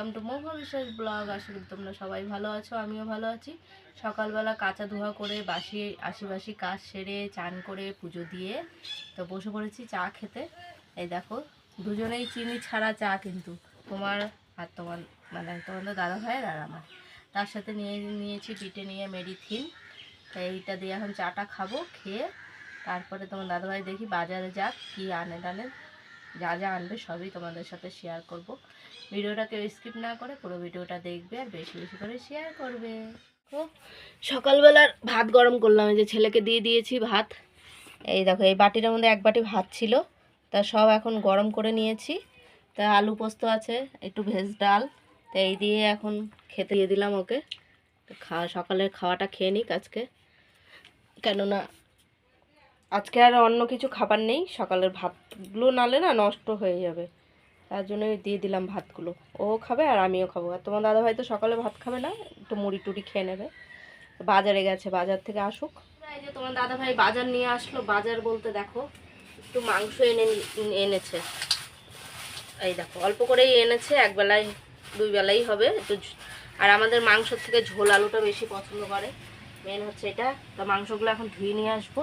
Welcome to মৌভা বিশ্বাস blog. আশা করি তোমরা সবাই ভালো আছো, আমিও ভালো আছি। সকালবেলা কাঁচা ধোয়া করে বাসি, আশিবাসি কাজ সেরে চান করে পুজো দিয়ে তো বসে পড়েছি চা খেতে। এই দেখো, দুজনেই চিনি ছাড়া চা কিন্তু, তোমার আর তোমার মানে তোমাদের দাদা ভাইয়ের আর আমার। তার সাথে নিয়ে, নিয়েছি পিঠে নিয়ে মেডিথিন তাই এইটা দিয়ে এখন চাটা খাব, খেয়ে তারপরে তোমার দাদাভাই দেখি বাজারে যাক, কি আনে টানে। যা যা আনবে সবই তোমাদের সাথে শেয়ার করব। ভিডিওটা কেউ স্কিপ না করে পুরো ভিডিওটা দেখবে আর বেশি বেশি করে শেয়ার করবে। সকালবেলার ভাত গরম করলাম, এই যে ছেলেকে দিয়ে দিয়েছি ভাত। এই দেখো, এই বাটিটার মধ্যে এক বাটি ভাত ছিল, তা সব এখন গরম করে নিয়েছি। তা আলু পোস্ত আছে, একটু ভেজ ডাল, তা এই দিয়ে এখন খেতে দিয়ে দিলাম ওকে। খাওয়া, সকালের খাওয়াটা খেয়ে নিক আজকে। কেননা আজকে আর অন্য কিছু খাবার নেই, সকালের ভাতগুলো নালে না নষ্ট হয়ে যাবে। তার জন্য দিয়ে দিলাম ভাতগুলো। ও খাবে আর আমিও খাব। আর তোমার দাদা ভাই তো সকালে ভাত খাবে না, একটু মুড়ি টুড়ি খেয়ে নেবে। বাজারে গেছে, বাজার থেকে আসুক। তোমার দাদা ভাই বাজার নিয়ে আসলো, বাজার বলতে দেখো, একটু মাংস এনে এনেছে। এই দেখো, অল্প করেই এনেছে, এক বেলায় দুই বেলাই হবে। একটু আর আমাদের মাংসর থেকে ঝোল আলুটা বেশি পছন্দ করে। মেন হচ্ছে এটা। তো মাংসগুলো এখন ধুয়ে নিয়ে আসব।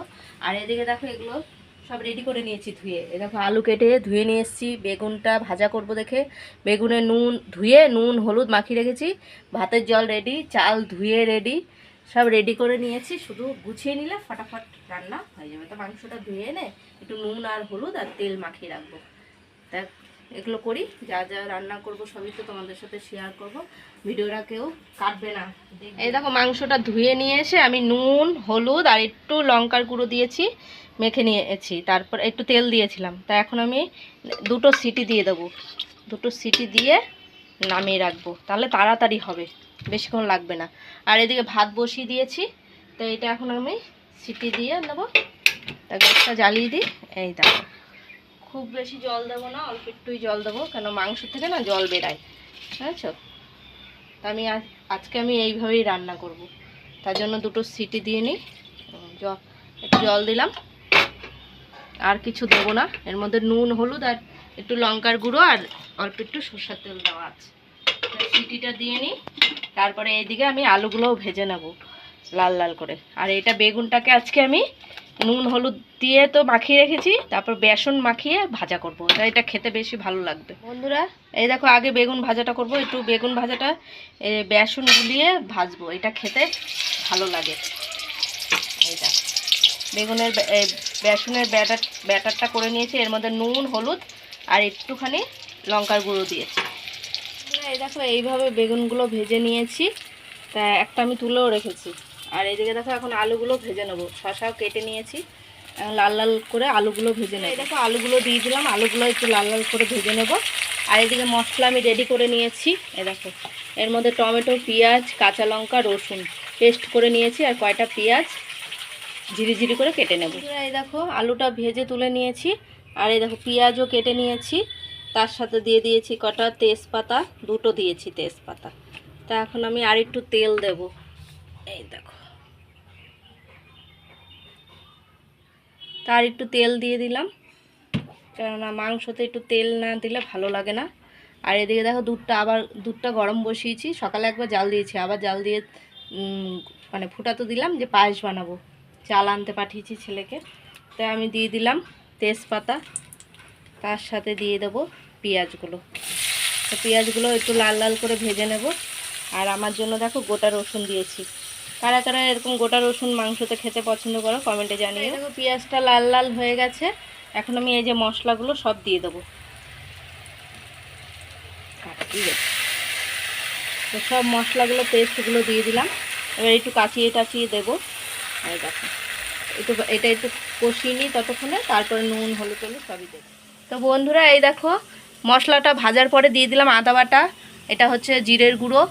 আর এদিকে দেখো এগুলো সব রেডি করে নিয়েছি ধুয়ে। এ দেখো আলু কেটে ধুয়ে নিয়ে এসেছি, বেগুনটা ভাজা করব দেখে। বেগুনে নুন ধুয়ে নুন, হলুদ মাখিয়ে রেখেছি। ভাতের জল রেডি চাল ধুয়ে রেডি সব রেডি করে নিয়েছি। শুধু গুছিয়ে নিলে ফটাফট রান্না হয়ে যাবে। তো মাংসটা ধুয়ে এনে একটু নুন আর হলুদ আর তেল মাখিয়ে রাখব। তা এগুলো করি, যা যা রান্না করব সবই তো তোমাদের সাথে শেয়ার করব। ভিডিওটা কেউ কাটবে না। এই দেখো, মাংসটা ধুয়ে নিয়ে এসে আমি নুন, হলুদ আর একটু লঙ্কার গুঁড়ো দিয়েছি, মেখে নিয়েছি। তারপর একটু তেল দিয়েছিলাম। তা এখন আমি দুটো সিটি দিয়ে দেবো। দুটো সিটি দিয়ে নামিয়ে রাখব। তাহলে তাড়াতাড়ি হবে, বেশিক্ষণ লাগবে না। আর এদিকে ভাত বসিয়ে দিয়েছি। তো এটা এখন আমি সিটি দিয়ে নেব। তা গ্যাসটা জ্বালিয়ে দিই। এই দেখো। খুব বেশি জল দেবো না অল্প একটুই জল দেবো কেন মাংস থেকে না জল বেরায় বুঝেছ তা আমি আজকে আমি এইভাবেই রান্না করব। তার জন্য দুটো সিটি দিয়ে নিই উম, জ- একটু জল দিলাম। আর কিছু দেবো না এর মধ্যে নুন হলুদ আর একটু লঙ্কার গুঁড়ো আর অল্প একটু সর্ষের তেল দেওয়া আছে। সিটিটা দিয়ে নিই তারপরে এইদিকে আমি আলুগুলোও ভেজে নেব লাল লাল করে। আর এটা বেগুনটাকে আজকে আমি নুন হলুদ দিয়ে তো মাখিয়ে রেখেছি তারপর বেসন মাখিয়ে ভাজা করব। তাই এটা খেতে বেশি ভালো লাগবে। বন্ধুরা? এই দেখো আগে বেগুন ভাজাটা করব একটু বেগুন ভাজাটা এ, বেসন গুলিয়ে ভাজবো। এটা খেতে ভালো লাগে। এই দেখো বেগুনের বেসনের ব্যাটার ব্যাটারটা করে নিয়েছি এর মধ্যে নুন হলুদ আর একটুখানি লঙ্কার গুঁড়ো দিয়েছি। এই দেখো এইভাবে বেগুনগুলো ভেজে নিয়েছি। তা একটা আমি তুলেও রেখেছি। আর এদিকে দেখো এখন আলুগুলো ভেজে নেব। শশাও কেটে নিয়েছি। লাল লাল করে আলুগুলো ভেজে নেব। দেখো আলুগুলো দিয়ে দিলাম। আলুগুলো একটু লাল লাল করে ভেজে নেব। আর এদিকে মশলা আমি রেডি করে নিয়েছি। এ দেখো, এর মধ্যে টমেটো, পেঁয়াজ, কাঁচা লঙ্কা, রসুন পেস্ট করে নিয়েছি আর কয়টা পেঁয়াজ ঝিরি ঝিরি করে কেটে নেব। এই দেখো আলুটা ভেজে তুলে নিয়েছি। আর এই দেখো পেঁয়াজও কেটে নিয়েছি। তার সাথে দিয়ে দিয়েছি কটা তেজপাতা। দুটো দিয়েছি তেজপাতা। তা এখন আমি আর একটু তেল দেব। এই দেখো। তার একটু তেল দিয়ে দিলাম। কেননা মাংসতে একটু তেল না দিলে ভালো লাগে না। আর এদিকে দেখো দুধটা আবার, দুধটা গরম বসিয়েছি। সকালে একবার জাল দিয়েছি, আবার জাল দিয়ে মানে ফুটাতে দিলাম যে পায়েস বানাবো। চাল আনতে পাঠিয়েছি ছেলেকে। তাই আমি দিয়ে দিলাম তেজপাতা। তার সাথে দিয়ে দেবো পেঁয়াজগুলো। তো পেঁয়াজগুলো একটু লাল লাল করে ভেজে নেব। আর আমার জন্য দেখো গোটা রসুন দিয়েছি। কারা কারা এরকম গোটা রসুন মাংসতে খেতে পছন্দ করো কমেন্টে জানিয়ে দেখো পেঁয়াজটা লাল লাল হয়ে গেছে। এখন আমি এই যে মশলাগুলো সব দিয়ে দেবো। তো সব মশলাগুলো পেস্টগুলো দিয়ে দিলাম। এবার একটু কাচিয়ে টাচিয়ে দেবো। এই দেখো একটু এটা একটু কষিয়ে নিই ততক্ষণে তারপরে নুন হলুদ টলুদ সবই দেবো। তো বন্ধুরা এই দেখো মশলাটা ভাজার পরে দিয়ে দিলাম আদা বাটা। এটা হচ্ছে জিরের গুঁড়ো।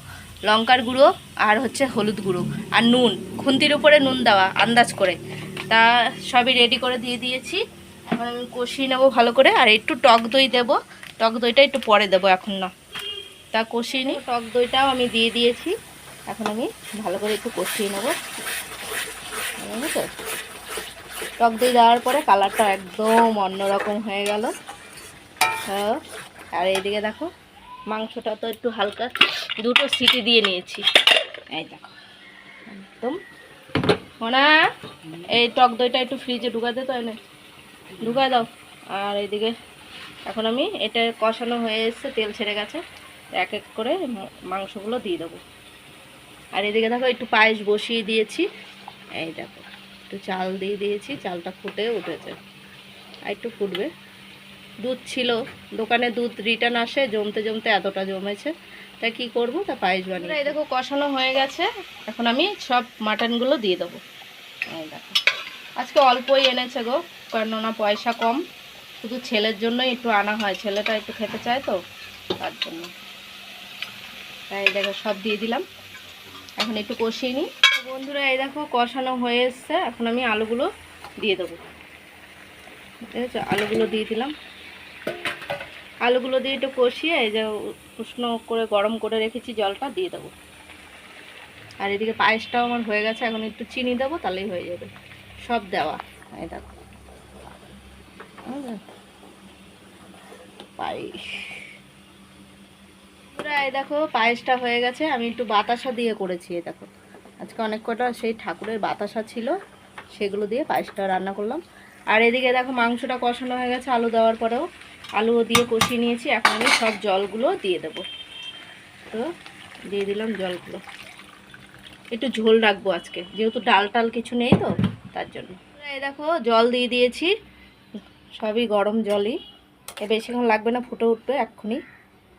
লঙ্কার গুঁড়ো আর হচ্ছে হলুদ গুঁড়ো আর নুন, খুন্তির উপরে নুন দেওয়া, আন্দাজ করে। তা সবই রেডি করে দিয়ে দিয়েছি। এখন আমি কষিয়ে নেব ভালো করে। আর একটু টক দই দেবো। টক দইটা একটু পরে দেবো এখন না। তা কষিয়ে নিই। টক দইটাও আমি দিয়ে দিয়েছি। এখন আমি ভালো করে একটু কষিয়ে নেব। বুঝেছ? টক দই দেওয়ার পরে কালারটা একদম অন্যরকম হয়ে গেল। হ্যাঁ আর এইদিকে দেখো, মাংসটা তো একটু হালকা। দুটো সিটি দিয়ে নিয়েছি। এই দেখো, একদম। মোনা, এই টক দইটা একটু ফ্রিজে ঢুকাতে তো এনে। ঢুকা দাও। আর এইদিকে এখন আমি এটা কষানো হয়ে এসছে, তেল ছেড়ে গেছে। এক এক করে মাংসগুলো দিয়ে দেবো। আর এদিকে দেখো একটু পায়েস বসিয়ে দিয়েছি। এই দেখো, একটু চাল দিয়ে দিয়েছি, চালটা ফুটে উঠেছে। আর একটু ফুটবে। দুধ ছিল, দোকানে দুধ রিটার্ন আসে, জমতে জমতে এতটা জমেছে। তা কি করব? তা পায়েস বানিয়ে এই দেখো, কষানো হয়ে গেছে। এখন আমি সব মাটনগুলো দিয়ে দেবো। দেখো। আজকে অল্পই এনেছে গো কেননা পয়সা কম। শুধু ছেলের জন্যই একটু আনা হয়। ছেলেটা একটু খেতে চায় তো, তার জন্য। তাই দেখো, সব দিয়ে দিলাম। এখন একটু কষিয়ে নিই। বন্ধুরা, এই দেখো, কষানো হয়ে এসছে। এখন আমি আলুগুলো দিয়ে দেবো। ঠিক আছে আলুগুলো দিয়ে দিলাম। আলুগুলো দিয়ে একটু কষিয়ে এই যে উষ্ণ করে গরম করে রেখেছি জলটা, দিয়ে দেবো। আর এদিকে পায়েসটাও আমার হয়ে গেছে, এখন একটু চিনি দেবো, তাহলেই হয়ে যাবে। সব দেওয়া। এই দেখো? পায়েস। দেখো, পায়েসটা হয়ে গেছে। আমি একটু বাতাসা দিয়ে করেছি, এই দেখো। আজকে অনেক কটা সেই ঠাকুরের বাতাসা ছিল, সেগুলো দিয়ে পায়েসটা রান্না করলাম। আর এদিকে দেখো মাংসটা কষানো হয়ে গেছে, আলু দেওয়ার পরেও। আলুও দিয়ে কষিয়ে নিয়েছি। এখন আমি সব জলগুলো দিয়ে দেবো। তো দিয়ে দিলাম জলগুলো। একটু ঝোল রাখব আজকে। যেহেতু ডাল টাল কিছু নেই তো, তার জন্য। এই দেখো, জল দিয়ে দিয়েছি। সবই গরম জলই। বেশিক্ষণ লাগবে না, ফুটে উঠবে এক্ষুনি।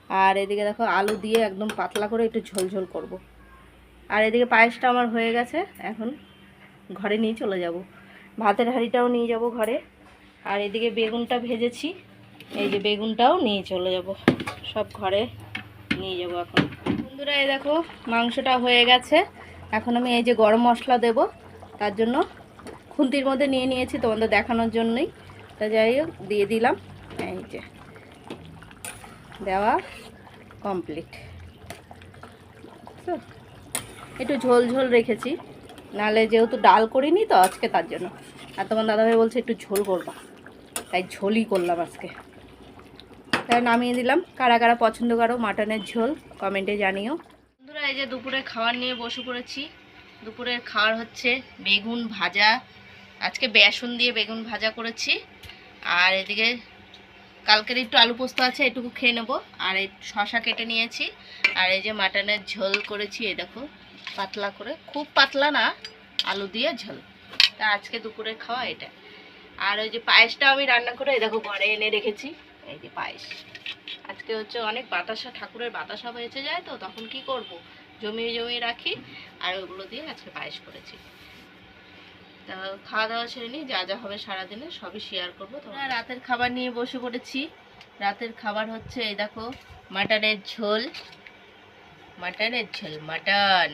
আর এদিকে দেখো, আলু দিয়ে একদম পাতলা করে একটু ঝোল ঝোল করব। আর এদিকে পায়েসটা আমার হয়ে গেছে। এখন ঘরে নিয়ে চলে যাব। ভাতের হাঁড়িটাও নিয়ে যাব ঘরে। আর এদিকে বেগুনটা ভেজেছি। এই যে বেগুনটাও নিয়ে চলে যাব। সব ঘরে নিয়ে যাব এখন। বন্ধুরা, এই দেখো, মাংসটা হয়ে গেছে। এখন আমি এই যে গরম মশলা দেব। তার জন্য খুন্তির মধ্যে নিয়ে নিয়েছি তোমাদের দেখানোর জন্যই। তা যাই হোক, দিয়ে দিলাম। এই যে, দেওয়া কমপ্লিট একটু ঝোল ঝোল রেখেছি। নাহলে যেহেতু ডাল করিনি তো আজকে তার জন্য। আর তোমার দাদাভাই বলছে একটু ঝোল করবা। তাই ঝোলই করলাম আজকে। নামিয়ে দিলাম। কারা কারা পছন্দ করো মাটনের ঝোল কমেন্টে জানিও। বন্ধুরা, এই যে দুপুরে খাবার নিয়ে বসে পড়েছি। দুপুরের খাওয়ার হচ্ছে বেগুন ভাজা। আজকে বেসন দিয়ে বেগুন ভাজা করেছি। আর এদিকে কালকের একটু আলু পোস্ত আছে, এটুকু খেয়ে নেব। আর এই শশা কেটে নিয়েছি। আর এই যে মাটনের ঝোল করেছি, এই দেখো, পাতলা করে। খুব পাতলা না, আলু দিয়ে ঝোল। তা আজকে দুপুরের খাওয়া এটা। আর ওই যে পায়েসটা আমি রান্না করে, এই দেখো, ঘরে এনে রেখেছি। এই যে পায়েস। আজকে হচ্ছে অনেক বাতাসা, ঠাকুরের বাতাসা হয়েছে, যায় তো? তখন কি করব? জমিয়ে জমিয়ে রাখি আর ওগুলো দিয়ে আজকে পায়েস করেছি। তা খাওয়া দাওয়া সেরে নিই যা যা হবে সারাদিনে সবই শেয়ার করব তোমরা রাতের খাবার নিয়ে বসে পড়েছি। রাতের খাবার হচ্ছে, এই দেখো, মাটনের ঝোল। মাটনের ঝোল, মাটন।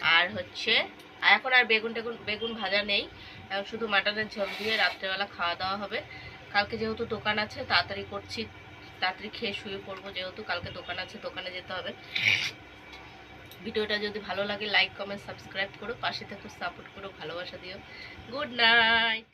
আর হচ্ছে, আর এখন আর বেগুন টেগুন বেগুন ভাজা নেই। এখন শুধু মাটনের ঝোল দিয়ে রাত্রেবেলা খাওয়া দাওয়া হবে। কালকে যেহেতু দোকান আছে, তাড়াতাড়ি করছি, তাড়াতাড়ি খেয়ে শুয়ে পড়ব যেহেতু কালকে দোকান আছে, দোকানে যেতে হবে। ভিডিওটা যদি ভালো লাগে লাইক কমেন্ট সাবস্ক্রাইব করো, পাশে থেকে সাপোর্ট করো, ভালোবাসা দিও। Good night